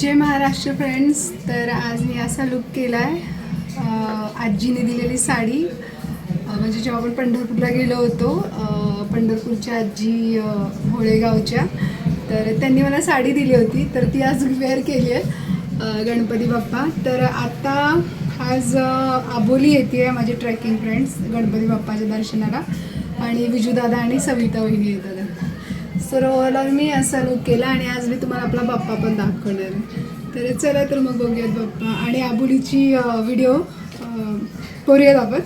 जय Maharashtra friends तर आज मी असा लुक केला आहे आजीने दिलेली साडी. म्हणजे जेव्हा आपण पंढरपूरला गेलो होतो पंढरपूरच्या आजी होळेगावच्या तर त्यांनी मला साडी दिली होती. तर ती आज वेअर केली आहे गणपती बाप्पा. तर आता आज आबोली येते आहे माझे ट्रेकिंग फ्रेंड्स गणपती बाप्पाच्या दर्शनाला. आणि विजूदादा आणि सविता वहिनी येतात. सर ओव्हरऑल मी असा लुक केला आणि आज मी तुम्हाला आपला बाप्पा पण दाखवणार. आहे तर चला तर मग बघूयात बाप्पा. आणि आबुलीची व्हिडिओ करूयात आपण.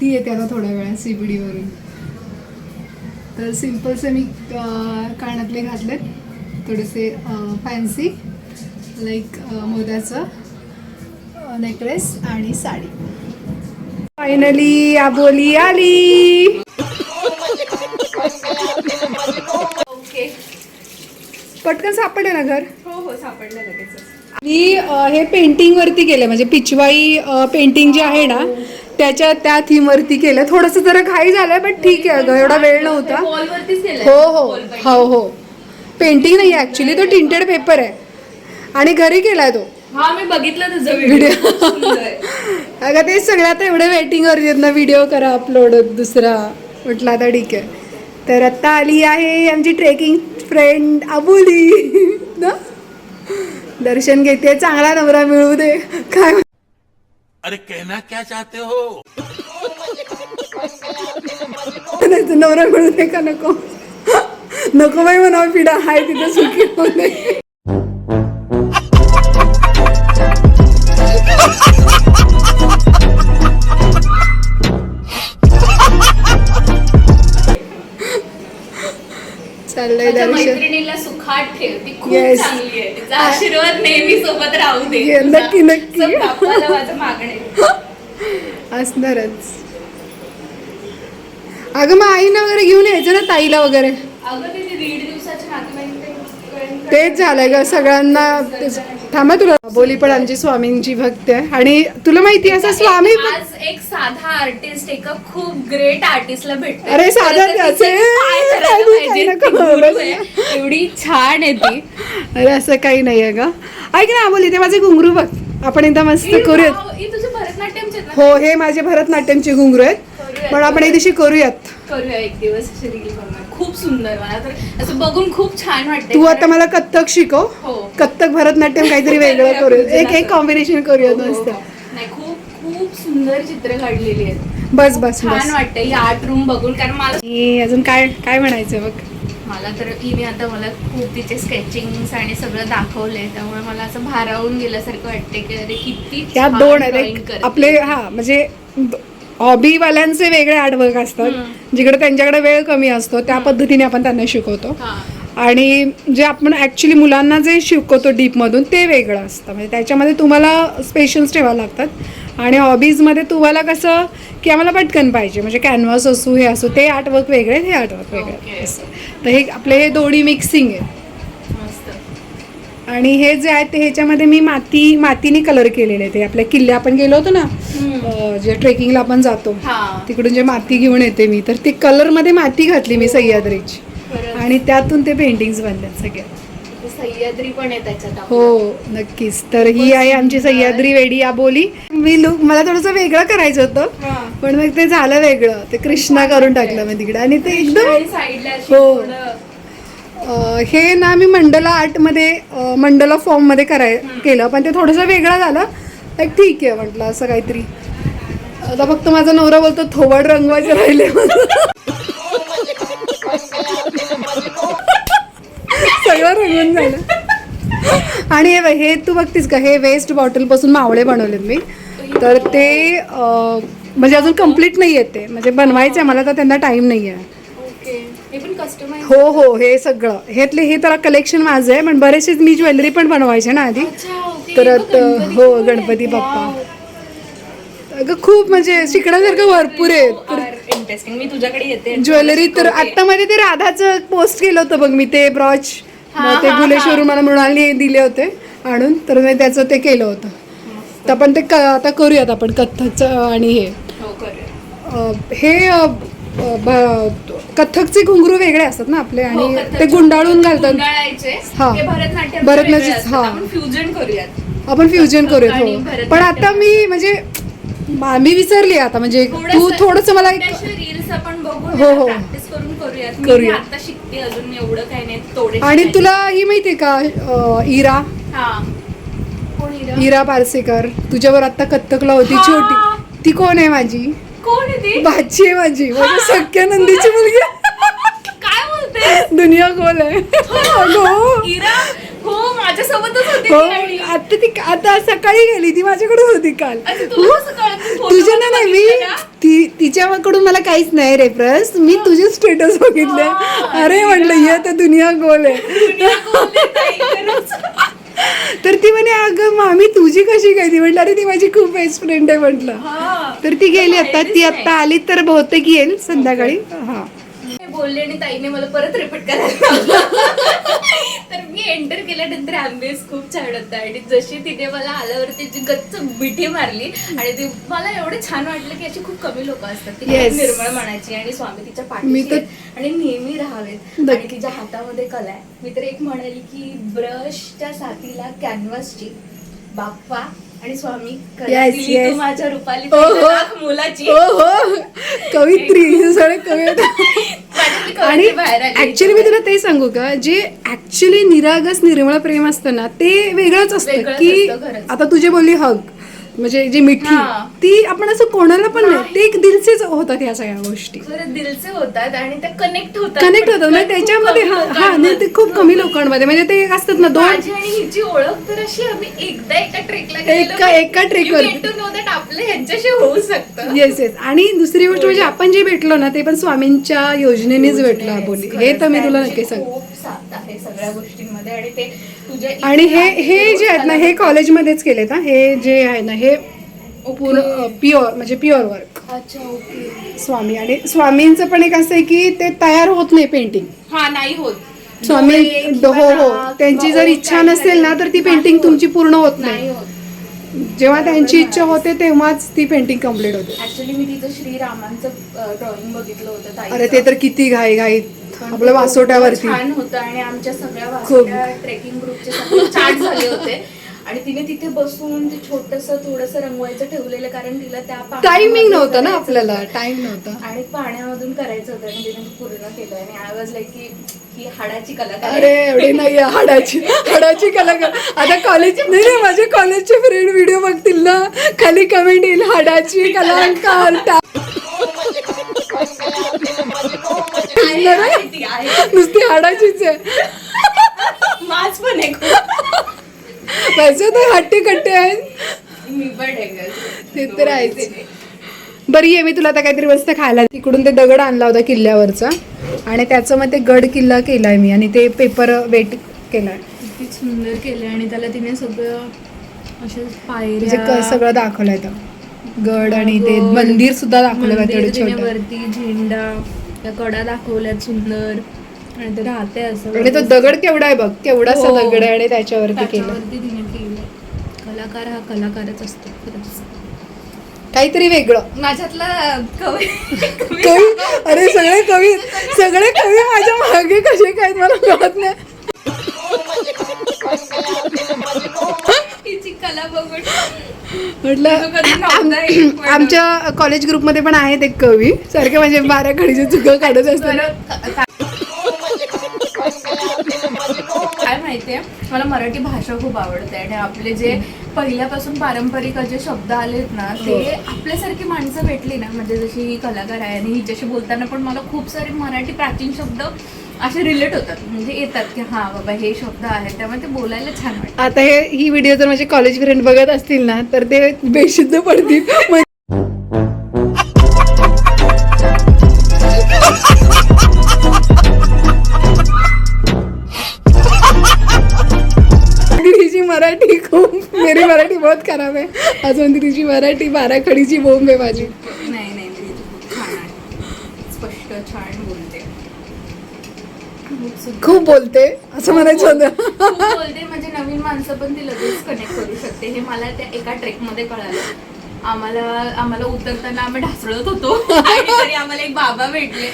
ती येते आता थोड्या वेळात सी बी डीवरून तर सिम्पलचे मी कानातले घातले. थोडेसे फॅन्सी लाईक मोत्याचं नेकलेस आणि साडी. फायनली आबोली आली. पटकन सापडले ना घर? हो हो सापडलं लगेच मी हे पेंटिंग वरती केलं म्हणजे पिचवाई पेंटिंग जे आहे ना त्याच्या त्या थीम वरती केलं थोडस जरा घाई झालंय बट ठीक आहे अगं एवढा वेळ नव्हता. हो हो. हो. हो पेंटिंग नाही ऍक्च्युली तो टिंटेड पेपर आहे. आणि घरी केलाय तो. हा मी बघितलं तुझं व्हिडिओ अगं ते सगळं आता एवढे वेटिंग वर आहेत ना व्हिडिओ करा अपलोड दुसरा. म्हटलं आता ठीक आहे. तर आता आली आहे आमची ट्रेकिंग फ्रेंड अबुली. ना? दर्शन घेते चांगला नवरा मिळू दे. काय अरे कहना क्या चाहते हो? नवरा मिळू दे का नको? नको बाई म्हणावं पिढा. हाय तिथे सुखी होऊ दे. Yes. चांगली आहे तिचा आशीर्वाद नेहमी सोबत राहू दे तुझा. नक्की, नक्की. असं बाप्पाला माझं मागणं आहे. असणारच अगं मग आईला वगैरे घेऊन यायचं ना ताईला वगैरे अगं ते जे दीड दिवसाचे नातेवाईक तेच झालंय ग सगळ्यांना तेच. थांबा तुला. बोली पण आमची स्वामींची भक्त आहे. आणि तुला माहिती आहे असं स्वामी आज एक साधा आर्टिस्ट एका खूप ग्रेट आर्टिस्टला भेटतो अरे साधा त्याचे-. एवढी छान आहे ती. अरे असं काही नाही आहे ग. ऐक ना बोली ते माझे घुंगरू बघ. आपण एकदा मस्त करूयात. हे? हो माझे भरतनाट्यमचे घुंगरू आहेत. पण आपण एक दिवशी करूयात. करूया एक दिवस खूप सुंदर मला तर असं बघून खूप छान वाटतं तू आता मला कथ्थक शिकव. हो. कथ्थक भरतनाट्यम काहीतरी वेगळं करूया. एक एक कॉम्बिनेशन करूयात मस्त. नाही खूप खूप सुंदर चित्र काढलेली आहेत. बस बस छान बस. वाटतं ही आर्ट रूम बघून कारण मला आणि अजून काय काय म्हणायचं बघ? मला तर हिने आता मला खूप तिचे स्केचिंग आणि सगळं दाखवलंय त्यामुळे मला असं भारावून गेल्यासारखं वाटते की अरे किती या छान दोन आहेत. drawing एक करते. आपले हा म्हणजे हॉबीवाल्यांचे वेगळे आर्टवर्क असतात. जिकडे त्यांच्याकडे वेळ कमी असतो त्या पद्धतीने आपण त्यांना शिकवतो. आणि जे आपण ॲक्च्युली मुलांना जे शिकवतो डीपमधून ते वेगळं असतं. म्हणजे त्याच्यामध्ये तुम्हाला स्पेशल्स ठेवावं लागतात. आणि हॉबीजमध्ये तुम्हाला कसं की आम्हाला पटकन पाहिजे. म्हणजे कॅनव्हास असू हे असू ते आर्टवर्क वेगळे हे आर्टवर्क वेगळे. असं. तर हे आपले हे दोन्ही मिक्सिंग आहे आणि हे जे आहे ते ह्याच्यामध्ये मी माती मातीने कलर केलेले ते आपल्या किल्ले आपण गेलो होतो ना अं, जे ट्रेकिंगला आपण जातो हा. तिकडून जे माती घेऊन येते मी तर ते कलरमध्ये माती घातली मी सह्याद्रीची. खरंच. आणि त्यातून ते पेंटिंग्स बनल्यात सगळ्या सह्याद्री पण आहे त्याच्यात आपलं. हो नक्कीच. तर ही आहे आमची सह्याद्री वेडी या बोली. मी लुक मला थोडंसं वेगळं करायचं होतं हा. पण मग ते झालं वेगळं. ते कृष्णा करून टाकलं मी तिकडे. आणि ते एकदम आणि साईडला अशी हो. थोडं- हे ना मी मंडला आर्टमध्ये मंडला फॉर्ममध्ये कराय केलं. पण ते थोडंसं वेगळं झालं. एक ठीक आहे म्हटलं असं काहीतरी. आता फक्त माझा नवरा बोलतो थोबड रंगवायचे राहिले सगळं रंगून झालं. आणि हे हे तू बघतीस का? हे वेस्ट बॉटलपासून मावळे बनवलेत मी. तर ते म्हणजे अजून कंप्लीट नाही येते ते. म्हणजे बनवायचे मला तर त्यांना टाईम नाही आहे हे हो हो सगळं. ह्यातले हे तर कलेक्शन माझं आहे पण बरेचसे मी ज्वेलरी पण बनवायचे ना आधी. तर हे गणपती बाप्पा. अगं खूप म्हणजे शिकण्यासारखं भरपूर आहे. मी तुझ्याकडे येते. ज्वेलरी तर. आता मध्ये ते राधाचं पोस्ट केलं होतं बघ मी ते ब्रॉच ते भुलेश्वरून मला मृणाली दिले होते आणून तर मी त्याचं ते केलं होतं. तर आपण ते क- आता करूयात आपण कथ्थकचं आणि हे. हो हे ब- कथ्थकचे घुंगरू वेगळे असतात ना आपले हो, आणि कथ्थक ते गुंडाळून घालतात गुंडाळायचे हा. ते भरतनाट्यम भरतनाट्यम, हा. आपण फ्युजन करूयात आपण फ्युजन कथ्थक करूयात आणि हो भरतनाट्यम. पण आता मी म्हणजे मा- मी विसरली आता म्हणजे तू थोडस मला एक रील्स आपण बघू हो, हो. प्रॅक्टिस करून करूयात मी करूया. आता शिकते अजून एवढं काही नाही थोडे आणि तुला ही माहितीये का अ, इरा हा कोण हिरं? इरा पारसेकर तुझ्यावर आता कथ्थकला होती हा. छोटी ती कोण आहे माझी भाची आहे माझी. माझ्या सख्या नंदीची मुलगी. काय बोलते? दुनिया गोल आहे. हो माझ्यासोबतच होती हो आता ती आता सकाळी गेली. ती माझ्याकडे होती काल. तुझ्या मध्ये नाही मी? ती तिच्याकडून मला काहीच नाही रेफरन्स मी तुझे स्टेटस बघितले. अरे म्हटलं ये तर दुनिया गोल आहे. तर ती म्हणे अगं मामी तुझी कशी काय ती म्हटलं अरे ती माझी खूप बेस्ट फ्रेंड आहे म्हटलं हा. तर ती गेली आता ती. आता आली तर बहुतेक येईल संध्याकाळी हा बोलले आणि ताईने मला परत रिपीट करायला. तर मी एंटर केल्यानंतर अँबियन्स खूप छान होता. आणि जशी तिने मला आल्यावरती जी गच्च मिठी मारली आणि ती मला एवढं छान वाटलं की अशी खूप कमी लोक असतात. ती Yes. निर्मळ मनाची आणि स्वामी तिच्या पाठीशी आणि नेहमी राहावेत. आणि तिच्या हातामध्ये कला आहे. मी तर एक म्हणेल की ब्रशच्या साथीला कॅनव्हासची बाप्पा आणि स्वामी Yes, yes. माझ्या रुपाली मुलाची? कवित्री हे सगळे कवी आणि. ऍक्च्युली मी तुला ते सांगू का जे ऍक्च्युली निरागस निर्मळ प्रेम असतं ना ते वेगळंच असतं की. आता तुझे बोलली हग म्हणजे जी मिठी हा. ती आपण असं कोणाला पण नाही. ते एक दिलसेच होतात ह्या सगळ्या गोष्टी खरं दिलचे होतात आणि ते कनेक्ट होतात कनेक्ट होतात म्हणजे खूप त्याच्यामध्ये कमी हा हा लोकांमध्ये. नाही ते खूप कमी लोकांमध्ये म्हणजे ते असतात ना दोन माझी आणि हिची ओळख तर अशी आम्ही एकदा एका ट्रेकला एका- एका trek वर. आपलं ह्यांच्याशी होऊ शकतं येस येस आणि दुसरी गोष्ट म्हणजे आपण जे भेटलो ना ते पण स्वामींच्या योजनेनेच भेटलो बोली हे. तर मी तुला नक्की सांग खूप साथ आहे सगळ्या गोष्टींमध्ये आणि ते आणि हे हे जे आहेत ना हे कॉलेजमध्येच केलेत हा? हे जे आहे ना हे पूर्ण प्युअर म्हणजे प्युअर वर्क अच्छा ओके. स्वामी आणि स्वामींचं पण एक असं आहे की ते तयार होत नाही पेंटिंग हा नाही होत. स्वामी हो हो. त्यांची जर इच्छा नसेल ना. तर ती पेंटिंग. तुमची पूर्ण होत नाही. जेव्हा त्यांची इच्छा होते तेव्हाच ती पेंटिंग कंप्लीट होते. ऍक्च्युली मी तिचं श्रीरामांचं ड्रॉइंग बघितलं होतं. अरे ते तर किती घाई घाईत आपल्या वासोट्यावरती. छान होतं आणि आमच्या सगळ्या. वासोट्या ट्रेकिंग ग्रुपचे सगळे झाले होते. आणि तिने तिथे बसून ते छोटस थोडस रंगवायचं ठेवलेलं कारण तिला त्या टायमिंग नव्हतं ना आपल्याला होतं. टाइम नव्हता. आणि पाण्यामधून करायचं होतं आणि तिने पूर्ण केलं. आणि आय वॉज लाईक की ही हाडाची कलाकार अरे एवढे नाही हाडाची. हाडाची कलाकार. आता कॉलेज नाही नाही माझे कॉलेजचे फ्रेंड व्हिडिओ बघतील ना. खाली कमेंट येईल हाडाची कलाकार. नुसती हाडाचीच आहे. माझ पण. पैसे तर हट्टे कट्टे आहेत. पण. ते तर आहेच. बरी आहे मी तुला आता काहीतरी मस्त खायला तिकडून ते दगड आणला होता किल्ल्यावरचा. आणि त्याचं मग ते गड किल्ला केलाय मी. आणि ते पेपर वेट केलाय. किती सुंदर केलं आणि त्याला तिने सगळं म्हणजे क- पायऱ्या सगळं दाखवलंय गड आणि ते मंदिर सुद्धा दाखवलं वरती झेंडा. त्या कडा दाखवल्यात सुंदर. आणि ते राहते असं आणि तो दगड केवढा आहे बघ केवढासा हो. दगड आहे आणि त्याच्यावरती केलं त्याच्यावरती तिने केलं कलाकार हा कलाकारच असतो खरंच. काहीतरी वेगळं. माझ्यातला कवी कवी अरे सगळे कवी सगळे कवी माझ्या मागे कसे काय मला कळत नाही. तिची कला बघून. म्हटलं. आमच्या कॉलेज ग्रुपमध्ये पण आहेत एक कवी. सारखे म्हणजे बारा खडीचे चुका काढत असतात काय माहितीये? मला मराठी भाषा खूप आवडते आणि आपले जे पहिल्यापासून पारंपरिक जे शब्द आलेत ना ते आपल्यासारखी माणसं भेटली ना म्हणजे जशी ही कलाकार आहे आणि हिच्याशी बोलताना पण मला खूप सारे मराठी प्राचीन शब्द असे रिलेट होतात. म्हणजे येतात की हा बाबा हे शब्द आहेत. त्यामुळे ते बोलायला छान वाटतं. आता हे ही व्हिडिओ जर माझे कॉलेज फ्रेंड बघत असतील ना तर ते बेशुद्ध पडतील. मराठी खूप मेरी मराठी बहुत खराब आहे. अजून तिची मराठी बाराखडीची बोंब आहे माझी नाही नाही मी खूप छान आहे स्पष्ट छान बोलते खूप बोलते असं म्हणायचं होतं. खूप बोलते. म्हणजे नवीन माणसं पण ती लगेच कनेक्ट करू शकते. हे मला त्या एका ट्रेकमध्ये कळालं. आम्हाला आम्हाला उतरताना आम्ही ढासळत होतो. आणि तरी आम्हाला एक बाबा भेटले.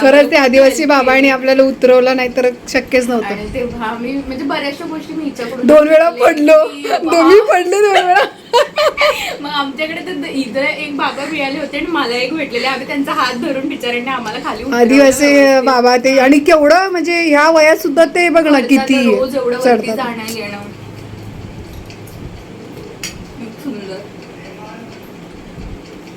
खरंच ते आदिवासी बाबांनी आपल्याला उतरवलं नाही तर शक्यच नव्हतं. तेव्हा आम्ही म्हणजे बऱ्याचशा गोष्टी मी हिच्याकडून दोन वेळा पडलो. दोन्ही पडले दोन वेळा. मग आमच्याकडे तर इथं एक बाबा मिळाले होते आणि मला एक भेटलेले. आम्ही त्यांचा हात धरून बिचाऱ्यांनी आम्हाला खाली आदिवासी. बाबा ते आणि केवढं म्हणजे ह्या वयात सुद्धा ते बघ ना किती रोज एवढं जाणं येणं खूप सुंदर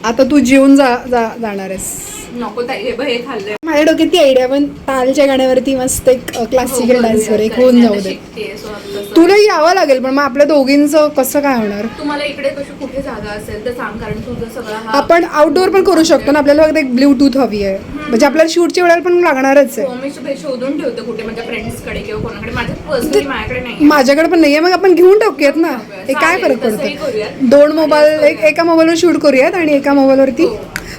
आता तू जेवून जा जा- जाणार आहेस. नको ताई हे बघ हे खाल्लंय. माझ्या डोक्यात ती आयडिया पण तालच्या गाण्यावरती मस्त एक क्लासिकल हो, डान्सवर एक करूया. होऊन जाऊ दे. शिकतेय, so आपलं असं- तुला यावं लागेल पण मग आपल्या दोघींचं कसं काय होणार? तुम्हाला इकडे कशी कुठे जागा असेल तर सांग कारण तुझं सगळं हा आपण आउटडोअर पण करू शकतो ना आपल्याला फक्त एक ब्लूटूथ हवी आहे. म्हणजे आपल्याला शूटच्या वेळेला पण लागणारच आहे. हो, मी शोध- शोधून ठेवते कुठे माझ्या फ्रेंड्सकडे किंवा कोणाकडे. माझ्या पर्सनली माझ्याकडे नाही माझ्याकडे पण नाहीये. मग आपण घेऊन टाकूयात ना. हे काय चालेल, फरक तसंही पडतो. दोन मोबाईल एक एका मोबाईलवर शूट करूयात आणि एका मोबाईलवरती हो.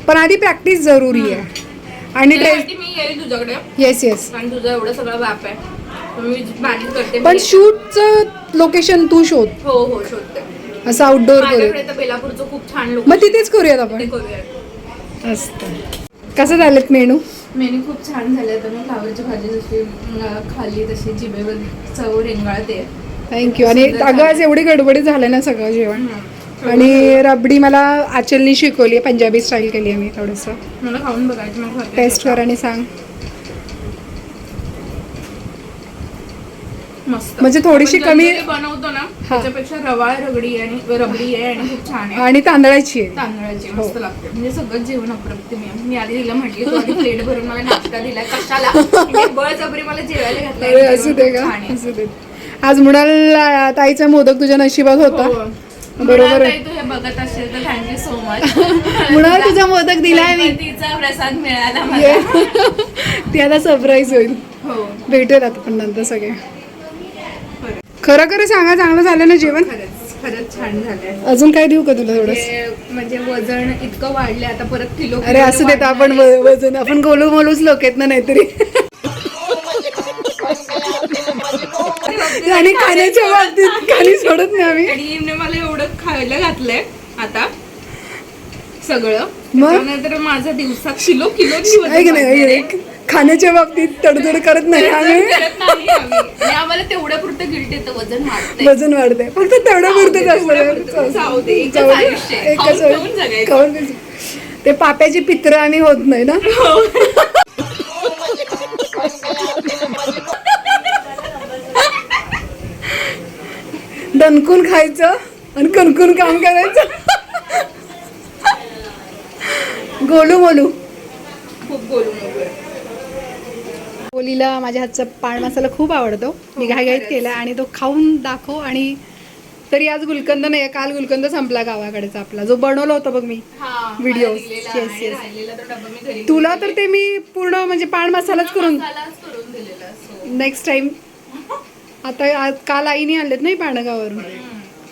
पण आधी प्रॅक्टिस जरुरी आहे. आणि त्यासाठी मी येईल तुझ्याकडे. येस येस कारण तुझं एवढं सगळं व्याप आहे. मी मॅनेज करते. पण शूटचं लोकेशन तू शोध. हो हो शोधते. असं आउटडोअर करूया तर बेलापूरचं खूप छान लोक मग तिथेच करूयात आपण. करूया मस्त कसं झालेत मेनू? मेनू खूप छान झाले. तर मी फ्लावरची भाजी जशी अं, खाल्ली तशी जिभेवर चव रेंगाळते. थँक्यू आणि अगं आज एवढी गडबडीत झालं ना सगळं जेवण. आणि रबडी मला आचलनी शिकवली आहे पंजाबी स्टाईल केली आहे मी थोडंसं. मला खाऊन बघायचं मग. टेस्ट कर आणि सांग. मस्त. म्हणजे थोडीशी कमी- बनवतो ना त्याच्यापेक्षा रवाळ रगडी आणि रबडी आहे आणि खूप छान आहे. आणि तांदळाची आहे. तांदळाची हो. मस्त लागते. म्हणजे सगळं जेवण अप्रतिम आहे. मी आधी तिला म्हटली तू प्लेट भरून मला नाश्ता दिलाय कशाला? म्हणजे बळजबरी मला जेवायला जेवण असू दे का. असू दे. आज म्हणाल ताईचा मोदक तुझ्या नशिबात होता. हो. बरोबर मृणाल आहे. ताई, तू हे बघत असेल तर थँक्यू सो मच मृणाल, तुझा मोदक दिलाय मी. तिचा प्रसाद मिळाला. मला. ती आता सरप्राईज होईल. हो. भेटूयात आता पण नंतर सगळे. खरं- खरं सांगा चांगलं झालं ना जेवण? खरंच खरंच छान झालंय. अजून काय देऊ का तुला थोडस? ते म्हणजे वजन इतकं वाढले आता परत किलो अरे असं देत आपण व- वजन आपण गोलू मोलूच लोक आहेत ना नाहीतरी. आणि खाण्याच्या बाबतीत खाली सोडत नाही आम्ही. आणि हिने मला एवढं खायला घातलंय आता सगळं? त्याच्यानंतर माझा दिवसात किलो किलो. खाण्याच्या बाबतीत तडतड करत नाही आम्ही. आम्हाला तेवढ्या पुरतं गिल्ट येतं वजन वाढतंय. वजन वाढतंय. फक्त तेवढं पुरतच तेवढ्यापुरतं. जाऊ दे, एकच खाऊन. ते पाप्याची पित्र आम्ही होत नाही ना? दणकून खायचं आणि कणकून काम करायचं. गोलू मोलू. खूप बोलू बोलीला माझ्या हातचा पान मसाला खूप आवडतो. मी घाईघाईत केला आणि तो खाऊन दाखव आणि तरी आज गुलकंद नाही काल गुलकंद संपला गावाकडेचा आपला. जो बनवला होता बघ मी. Videos. Yes, yes. तुला तर ते मी पूर्ण म्हणजे पान मसालाच करून. नेक्स्ट टाइम आता आज- काल आईने आणलेत नाही पाणगावरून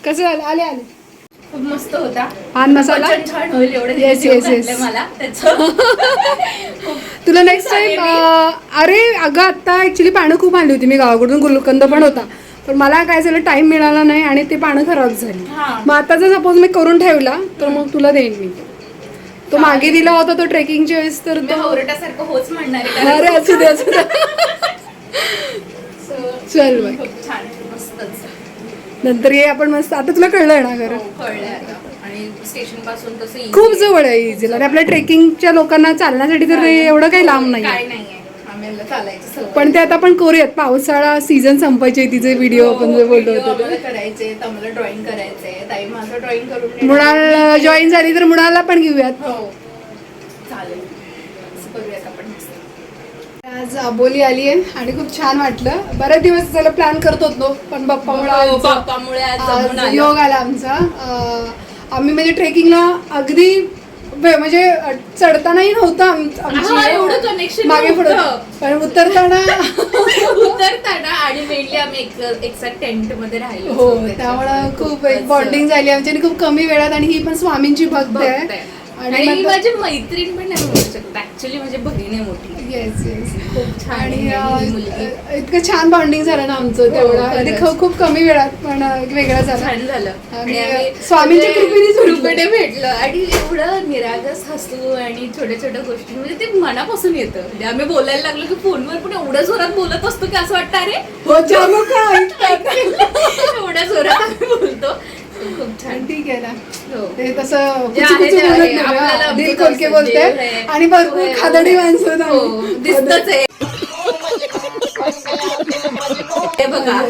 कसं झालं? आले आले. खूप मस्त होता. पान मसाला? छान होईल एवढं yes, yes. घातलंय मला तुला नेक्स्ट टाइम अरे अगं आता ऍक्च्युली पानं खूप आणली होती. मी गावाकडून गुलकंद पण होता. पण मला काय झालं टाइम मिळाला नाही आणि ते पानं खराब झाली. हा. मग आता जर सपोज मी करून ठेवला तर मग तुला देईन मी. तो मागे दिला होता तो ट्रेकिंगच्या वेळेस तर तो होच म्हणणार अरे असू दे असू दे. चल बाय. खूप छान मस्तच. नंतर ये आपण मस्त. आता तुला कळलंय ना खरं. हो, कळलंय आता. आणि स्टेशनपासून तसं easy खूप. जवळ आहे इझीला आणि आपल्या ट्रेकिंगच्या लोकांना चालण्यासाठी तर एवढं काही लांब नाही काय नाहीये. आम्हाला चालायचं सवय. पण ते आता आपण करूयात. पावसाळा सीझन संपायचे तिचे व्हिडिओ आपण जे हो, बोललो video होतो आम्हाला करायचे आम्हाला ड्रॉइंग करायचंय ताई माझं ड्रॉइंग करून. मृणाल जॉईन झाली तर मृणालला पण घेऊयात. हो चालेल असं करूयात आपण मस्त. आज आबोली आली आहे आणि खूप छान वाटलं. बरेच दिवस झालं प्लॅन करत होतो पण बाप्पामुळे हो, आज-. योग आला आमचा. आम्ही म्हणजे ट्रेकिंगला अगदी म्हणजे चढतानाही नव्हतं आम- आमची मागे पुढे. पण उतरताना उतरताना आणि मेनली आम्ही एक टेंटमध्ये राहिलो हो त्यामुळं खूप एक बॉन्डिंग झाली आमची आणि खूप कमी वेळात आणि ही पण स्वामींची भक्त आहे. आणि माझी मैत्रीण पण नाही म्हणू शकत. ऍक्च्युली माझी बहीण आहे मोठी. येस येस आणि ही इतकं छान बॉन्डिंग झालं ना आमचं तेवढं. खरंच. खूप कमी वेळात पण वेगळं झालं. झालं. स्वामींच्या. कृपेने भेटलं. आणि एवढं निरागस हसू आणि छोट्या छोट्या गोष्टी म्हणजे ते मनापासून येतं. म्हणजे आम्ही बोलायला लागलो की फोनवर पण एवढ्या जोरात बोलत असतो की असं वाटतं अरे हो एवढ्या जोरात आम्ही बोलतो. खूप छान. आणि ठीक आहे ना. हो. ते तसं. दिल खोलके बोलते. आणि भरपूर खादाडी हो. माणसं हो. दिसतच आहे. बघा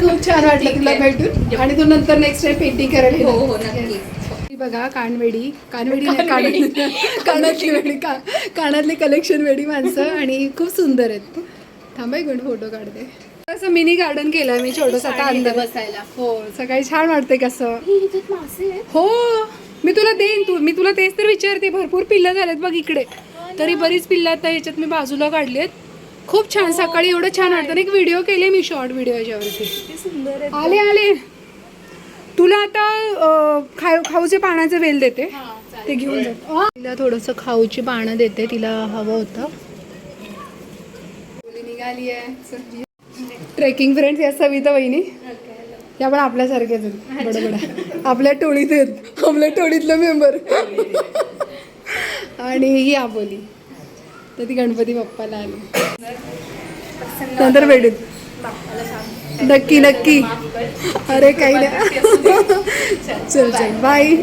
खूप छान वाटलं तुला. भेटून. आणि तू नंतर नेक्स्ट टाइम पेंटिंग करायला हो, नक्की. बघा कानवेडी. कानवेडी कानातली वेडी का कानातले कलेक्शन वेडी माणसं. आणि खूप सुंदर आहेत. थांबाय गुण फोटो काढते. असं मिनी गार्डन केलंय मी छोटस आता अंदर. बसायला. हो सकाळी छान वाटते कसं. हे मासे हो मी तुला देईन तू मी तुला तेच तर विचारते. भरपूर पिल्लं झालेत बघ इकडे. तरी बरीच पिल्लं आता ह्याच्यात मी बाजूला काढली आहेत. खूप छान सकाळी एवढं छान वाटतं. ना एक व्हिडिओ केले मी शॉर्ट व्हिडिओ याच्यावरती. आले आले. तुला आता खाऊ खाऊचे पाण्याचे वेल देते. हा. ते घेऊन जातो. तिला थोडंसं खाऊची पानं देते. तिला हवं होतं. निघाली आहे ट्रेकिंग फ्रेंड्स या सविता वहिनी या पण आपल्यासारख्याच आहेत. बडबड. आपल्या टोळीत आहेत. आपल्या टोळीतलं मेंबर आणि ही आबोली. तर ती गणपती बाप्पाला आली. नंतर भेटून नक्की नक्की. अरे काही नाही. चल चल. बाय